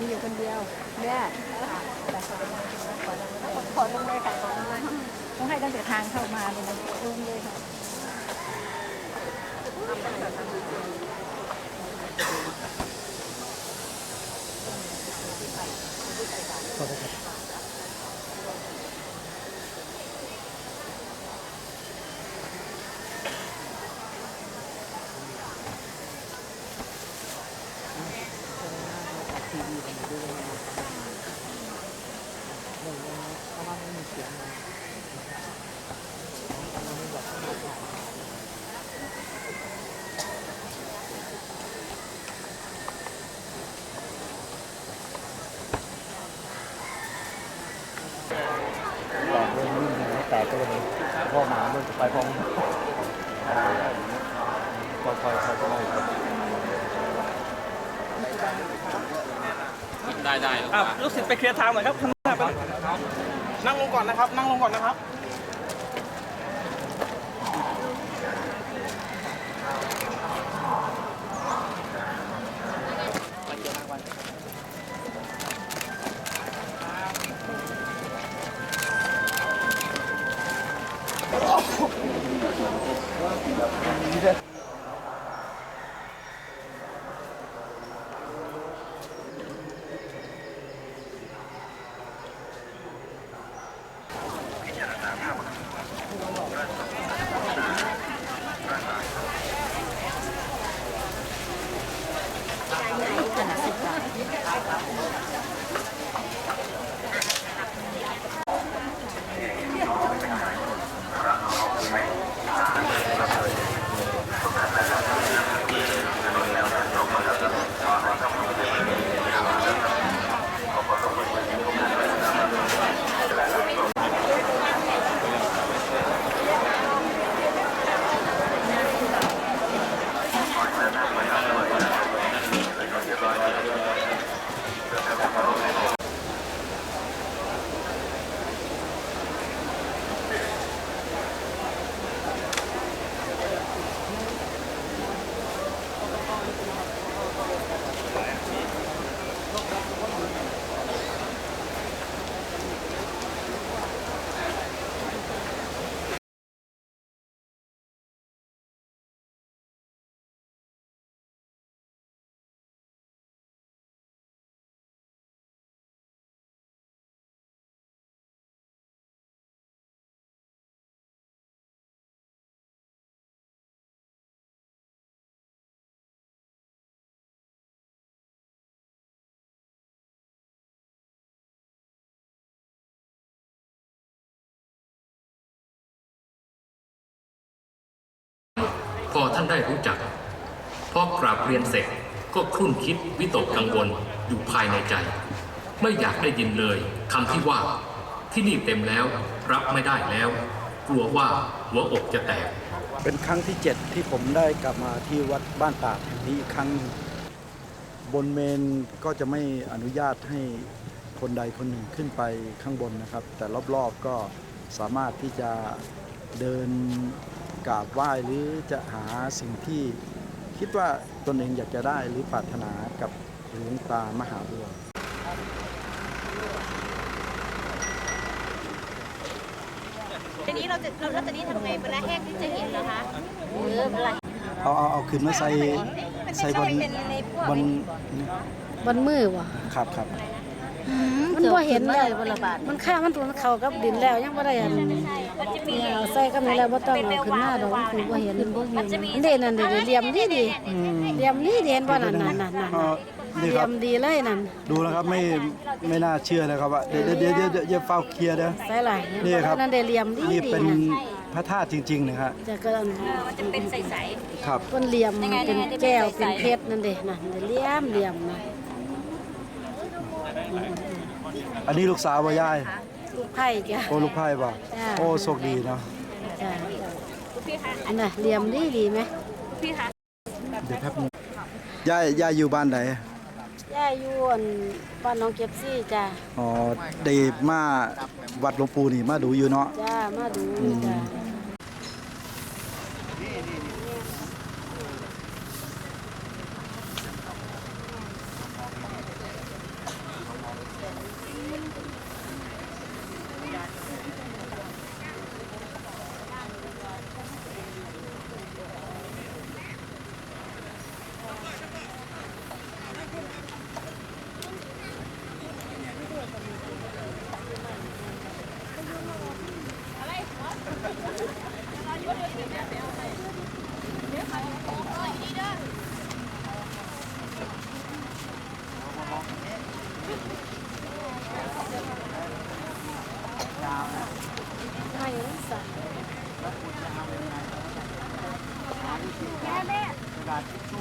มีอยู่คนเดียวแม่ขอลงเลยค่ะขอลงเลยต้องให้ตั้งแต่ทางเข้ามาเลยลงเลยค่ะ แตกเลยนิ่มเลยแตกก็เลยพ่อหมามันจะ ไปพร้อมคอยคอยคอยคอยได้ได้ลูกศิษย์ไปเคลียร์ทางหน่อยครับข้างหน้าไปนั่งลงก่อนนะครับ นั่งลงก่อนนะครับ พอท่านได้รู้จักพอกราบเรียนเสร็จก็ครุ่นคิดวิตกกังวลอยู่ภายในใจ ไม่อยากได้ยินเลยคำที่ว่าที่นี่เต็มแล้วรับไม่ได้แล้ว กลัวว่าหัวอกจะแตก เป็นครั้งที่7ที่ผมได้กลับมาที่วัดบ้านตาดแห่งนี้อีกครั้ง บนเมนก็จะไม่อนุญาตให้คนใดคนหนึ่งขึ้นไปข้างบนนะครับ แต่รอบๆก็สามารถที่จะเดิน กราบไหว้หรือจะหาสิ่งที่คิดว่าตนเองอยากจะได้หรือปรารถนากับหลวงตามหาบัวทีนี้เราจะเราแล้วตอนนี้ทำไงเวลาแห้งที่จะเห็นนะคะเออเวลาเอาเอาเอาขึ้นมาใส่ใส่บนเป็นในพวกบนบนมือวะครับครับมันบ่เห็นเลยบนระบาดมันข้ามันตัวมันเข้ากับดินแล้วยังบ่ได้อัน มันจะมีเอาใส่กับนี่แล้วบ่ต้องเอาขึ้นหน้าดอกคือบ่เห็นบ่เห็นอันเด่นนั่นเด่นเหลี่ยมดีดีเหลี่ยมดีดีเห็นบ่นั่นนั่นนั่นนั่นก็เหนี่ลี่คยรับมดีเลยนั่นดูนะครับไม่ไม่น่าเชื่อนะครับว่าเดี๋ยวเดี๋ยวเดี๋ยวเดี๋ยวอย่าเฝ้าเคลียร์เด้อใส่หลายนี่ครับนั่นได้เหลี่ยมดีนี่ดีเป็นนั่นพระธาตุจริงๆนะครับจะก็อันมันจะเป็นใสครับเป็นเหลี่ยมยังไงเป็นยังไงแก้วที่เป็นเป็นใสๆเพชรนั่นเด้นั่นเหลี่ยมเหลี่ยมนะอันนี้ลูกสาวบ่ยายลูก ไผ่จ้ะ โอ้ลูกไพ่บ่จ้าโอ้โชคดีเนาะจ้ะๆพี่คะอันน่ะเหลี่ยมดีดีไหมพี่คะเดี๋ยวแป๊บนึงยายยายอยู่บ้านไหนย่าอยู่อันบ้านน้องเก็บซี่จ้ะอ๋อได้มาวัดหลวงปู่นี่มาดูอยู่เนาะ จ้ามาดูอืมจ้ะ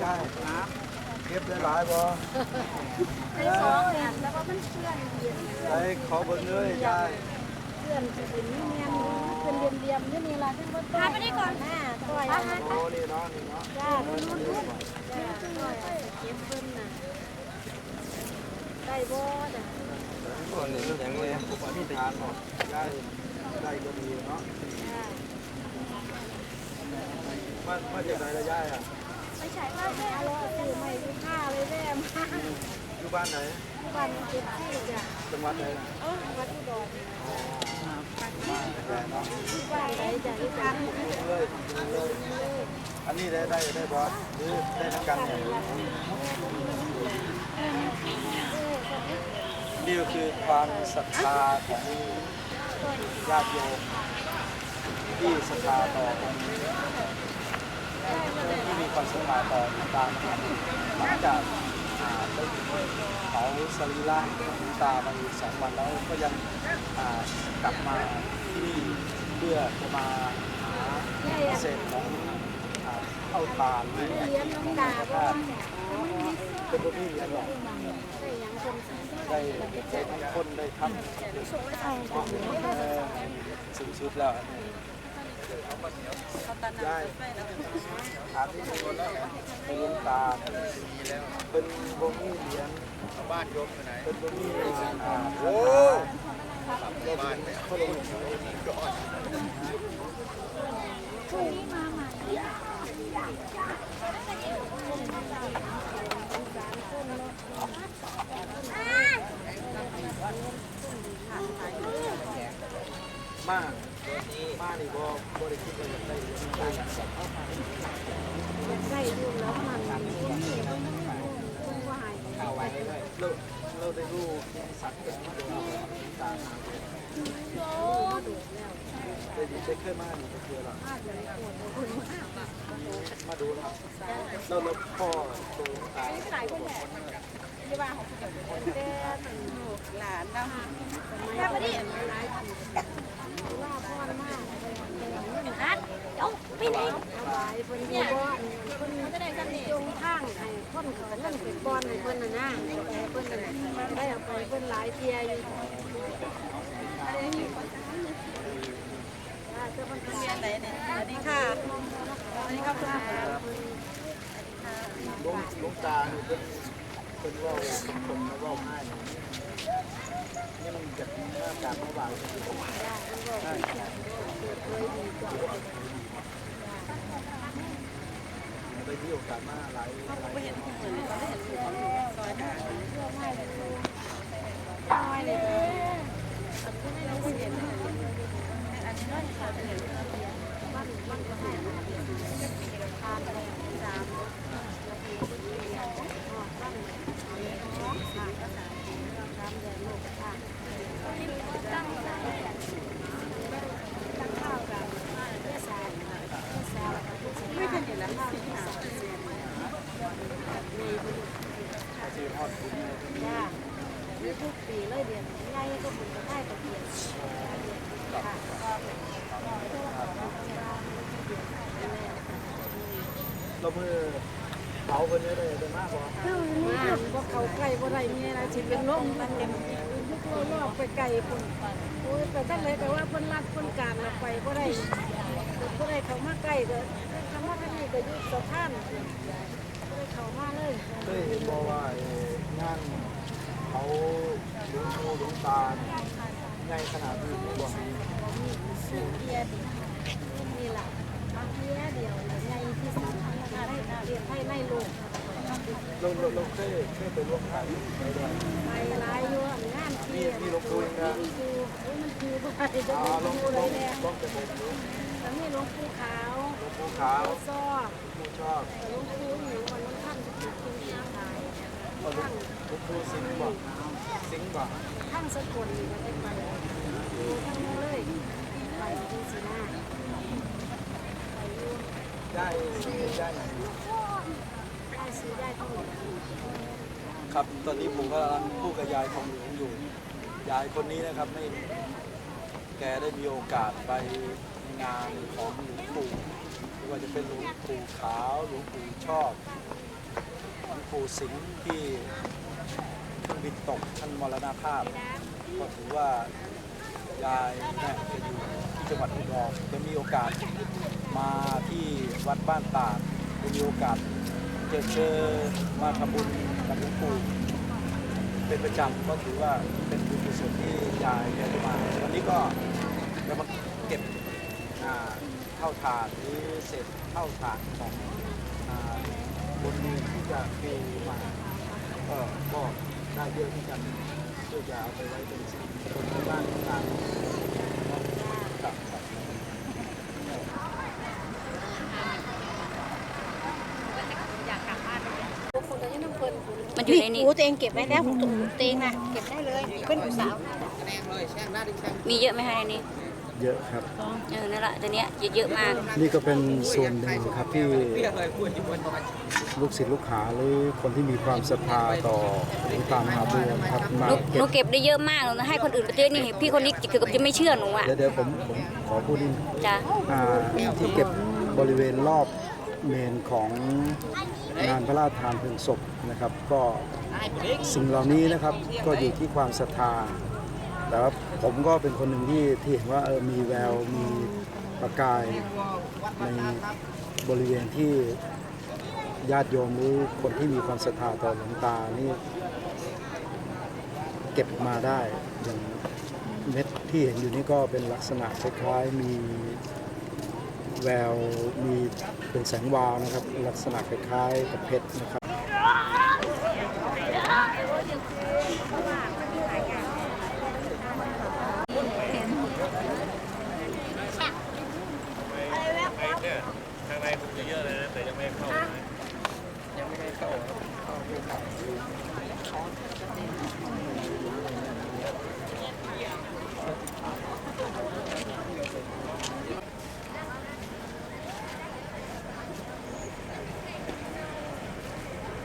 ได้เก็บได้หลายบ่ได้สองเนี่ยแล้วก็มันเชื่อนเย็นได้ขอเบิ่งเลยยายเชื่อนจะเป็นเนียนๆเป็นเหลี่ยมๆอยู่นี่ล่ะที่บ่ต้องไปนี่ก่อนหน้าต้อยอาหารโอ้นี่เนาะนี่เนาะจ้าลุ้นๆจ้าต้อยเก็บเพิ่นน่ะได้บ่จ้ะส่วนนี้อย่างนี้ผมว่ามีทานหมดได้ได้ก็ดีเนาะจ้ามามาจากไหนละยายอะไม่ ใช่ว่าแม่รอซื้อใหม่ดูค่าเลยแม่มาอยู่บ้านไหนบ้านเก็บที่จ้ะจังหวัดไหนล่ะเออวัดอุดรเนาะบ้านไหนจ้ะที่บ้านเลยเลยอันนี้ได้ได้ได้บอสหรือได้ทั้งกันเนี่ยนี่ก็คือความศรัทธาของญาติโยมที่ศรัทธาต่อองค์ ที่มีความศรัทธาตอหลวงตาหลังจากเผาสรีระของตาไปสองวันแล้วก็ยังกลับมาที่นี่เพื่อจะมาหาเศษของเข้าทาหรือเลี้ยงน้องดาบ่เป็นตัวที่เรียนหรอกได้หยังคนสั่งได้ทั้งคนได้ทำเออสูงสุดแล้ว ได้ถามที่คนแล้วเป็นหลวงตาเป็นบงมีเหรียญบ้านโยมไหนเป็นบงมีอ่าโอ้บ้านเขาลง มากมากนี่บ่บ่ได้คิดว่าจะได้เงินได้ ได้อยู่แล้วมันบ่มีบ่มีบ่หาย เอาไว้เลยเราเราได้รู้สัตว์เป็นที่เราตามมา ได้ดีได้เคยมากนี่ก็คือเรามาดูแล้วเราเราพ่อตัวตายหลายคนนะแม่บ่ได้หลานนะแค่ปีว่าพ่อมากอัดเดี๋ยวไปไหนเพิ่ยู่บ่อนเพิ่นจะได้กันจงทางให้คนเขาเล่นเป็นบอนให้เพิ่นน่ะนะให้เพิ่นน่ะได้เอาไปเพิ่นหลายเทียอยู่ เรียนไหนเนี่ยสวัสดีค่ะสวัสดีครับคุณหลวงหลวงตานี่เป็นเป็นว่าคนมาว่าให้นี่มันจากหน้าการเมื่อวานใช่ได้ที่โอกาสมาหลายหลาย ไม่เห็นคุณเหมือนเลยเขาได้เห็นคุณซอยหา น้อยเลยอันนี้น้อยค่ะเห็นบ้านบ้านก็ให้ทานไปสามบ้านสามก็สามสามเดือนลูกค่ะตั้งตั้งข้าวกับเพื่อสาวเพื่อสาวไม่เป็นอย่างนั้นค่ะที่สาวในบุญ ที่ฮอดคุณ จ้า มีเลยเดือนไงก็เหมือนกับได้ตะเกียบค่ะเราเมื่อเผาคนนี้ได้ได้มากกว่ามาบ่เขาไก่บ่ได้มีอะไรสิเป็นลมมันเต็มตัวรอบไปไก่พุ่นโอ้ยไปตั้งเลยแต่ว่าเพิ่นรัดเพิ่นการเราไปบ่ได้บ่ได้เขามาใกล้เด้อคำว่าทางนี้ก็อยู่สะพานบ่ได้เขามาเลยเคยเห็นบอกว่างาน เขาลวงปู่หลวงตาใหญ่ขนาดนี้บ่ซื้อเบียร์นี่ล่ะบางเบีเดียวใหญ่ที่สุดนะคะได้เรียนให้ในโลกเราเราเราเคยเคยไปร่วมงานไปด้วยไปหลายอยู่งานที่มีหลวงปู่นะมีคือโอ้ยมันคือได้จะอ่าเป็นลงอยู่ลเลยแหละลงจะเป็นลวงแล้วมีหลงปูขาวปู่ขาวซอกปู่ชอบลงปูหนูวันท่านจะถูกกินที่ขาย หลวงหลวงปู่สิงห์บ่สิงห์บ่ทั้งสกลก็ได้ไปดูทั้งเลยไปที่สีหน้าไปดูได้ได้ไหนได้ซื้อได้ทั้งหมดครับตอนนี้ผมกำลังพูดกับยายทองหลวงอยู่ ยายคนนี้นะครับไม่แกได้มีโอกาสไปงานของหลวงปู่ไม่ว่าจะเป็นหลวงปู่ขาวหลวงปู่ชอบ หลวงปู่สิงห์ที่เครื่องบินตกท่านมรณภาพ ก็ถือว่ายายเนี่ยจะอยู่ที่จังหวัดอุดรจะมีโอกาสมาที่วัดบ้านตาดจะมีโอกาสเจอเจอมาทำบุญกับหลวงปู่เป็นประจำก็ถือว่าเป็นบุญกุศลที่ยายแกได้มาวันนี้ก็จะมาเก็บเท่าฐานหรือเศษเท่าฐานของ บนเรือนที่จะเทมาก็ก็ได้เยอะเหมือนกันเพื่อจะเอาไปไว้เป็นสิ่งมงคลที่บ้านต่างๆครับครับมันอยู่ในนี้ตัวเองเก็บไว้แล้วของตัวเองน่ะเก็บได้เลยเพื่อนผู้สาวมีเยอะไหมคะในนี้ เยอะครับ เออนั่นแหละตัวเนี้ยเยอะๆมาก นี่ก็เป็นส่วนหนึ่งครับที่ลูกศิษย์ลูกหาหรือคนที่มีความศรัทธาต่อหลวงตามหาบัวนะครับมาหนูหเก็นูบเก็บได้เยอะมากหนูให้คนอื่นไปเจอนี่พี่คนนี้คือกับจะไม่เชื่อหนูอะเดี๋ยวเดี๋ยวผมผมขอพูดนิดนึง จ้ะอ่าที่เก็บบริเวณรอบเมนของงานพระราชทานเพลิงศพนะครับ ก็สิ่งเหล่านี้นะครับก็อยู่ที่ความศรัทธา แต่ว่าผมก็เป็นคนหนึ่งที่ที่เห็นว่าเออมีแววมีประกายในบริเวณที่ญาติโยมหรือคนที่มีความศรัทธาต่อหลวงตานี่เก็บมาได้อย่างเม็ดที่เห็นอยู่นี่ก็เป็นลักษณะคล้ายๆมีแววมีเป็นแสงวาวนะครับ ลักษณะคล้ายๆกับเพชรนะครับ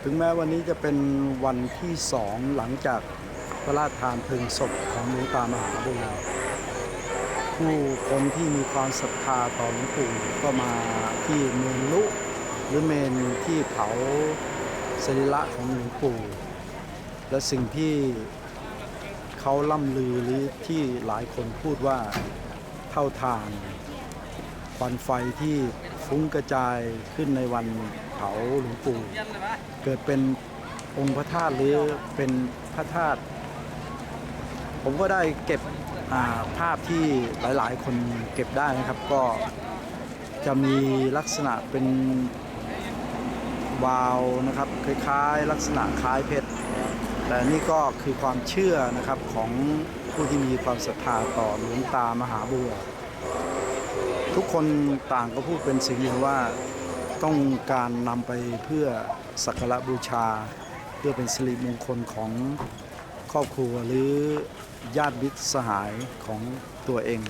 ถึงแม้วันนี้จะเป็นวันที่สองหลังจากพระราชทานเพลิงศพของหลวงตามหาบัวผู้คนที่มีความศรัทธาต่อหลวงปู่ก็มาที่เมนลุ หรือเมนที่เผาสรีระของหลวงปู่ และสิ่งที่เขาล่ำลือหรือที่หลายคนพูดว่าเท่าทานควันไฟที่ฟุ้งกระจายขึ้นในวันเผาหลวงปู่ เกิดเป็นองค์พระธาตุหรือเป็นพระธาตุผมก็ได้เก็บาภาพที่หลายๆ คนเก็บได้นะครับก็จะมีลักษณะเป็น วาวนะครับคล้ายๆ ลักษณะคล้ายเพชรแต่นี่ก็คือความเชื่อนะครับของผู้ที่มีความศรัทธาต่อหลวงตามหาบัว ทุกคนต่างก็พูดเป็นเสิ่งเดียวว่าต้องการนำไปเพื่อสักการะบูชา เพื่อเป็นสิริมงคลของครอบครัวหรือญาติมิตรสหายของตัวเอง